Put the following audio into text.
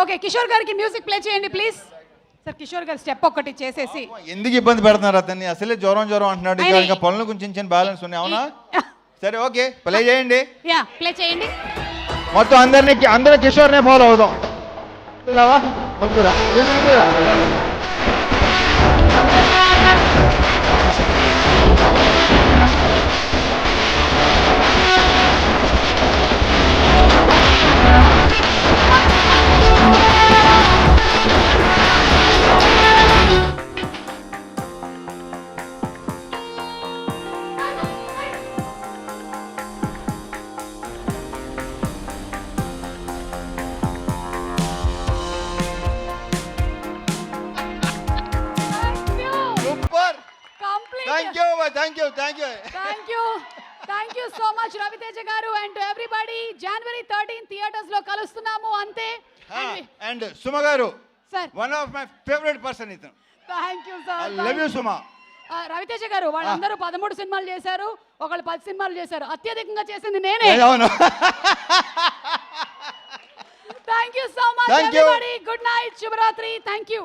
Okay Kishore గారికి music play చేయండి please sir Kishore garu step ఒకటి చేసేసి. ఎందుకు ఇబ్బంది పెడుతున్నారు అతన్ని? అసలే జ్వరం జ్వరం అంటున్నాడు. ఇంకా ఇంకా పనులు కొంచెం బ్యాలెన్స్ ఉన్నాయి అవునా? సరే ఓకే ప్లే చేయండి. యా ప్లే చేయండి. మొత్తం అందరినీ అందరూ కిషోర్నే ఫాలో అవుదాం. Thank you thank you thank you thank you thank you so much Raviteja garu and everybody January thirteen థియేటర్స్లో కలుస్తున్నాము అంతే. And Suma garu sir one of my favourite person ఇతను. Thank you I sir love you Suma Raviteja garu వాళ్ళందరూ పదమూడు సినిమాలు చేశారు ఒకళ్ళు పది సినిమాలు చేశారు. అత్యధికంగా చేసింది నేనే. అవును. Thank you so much. Good night శుభరాత్రి thank you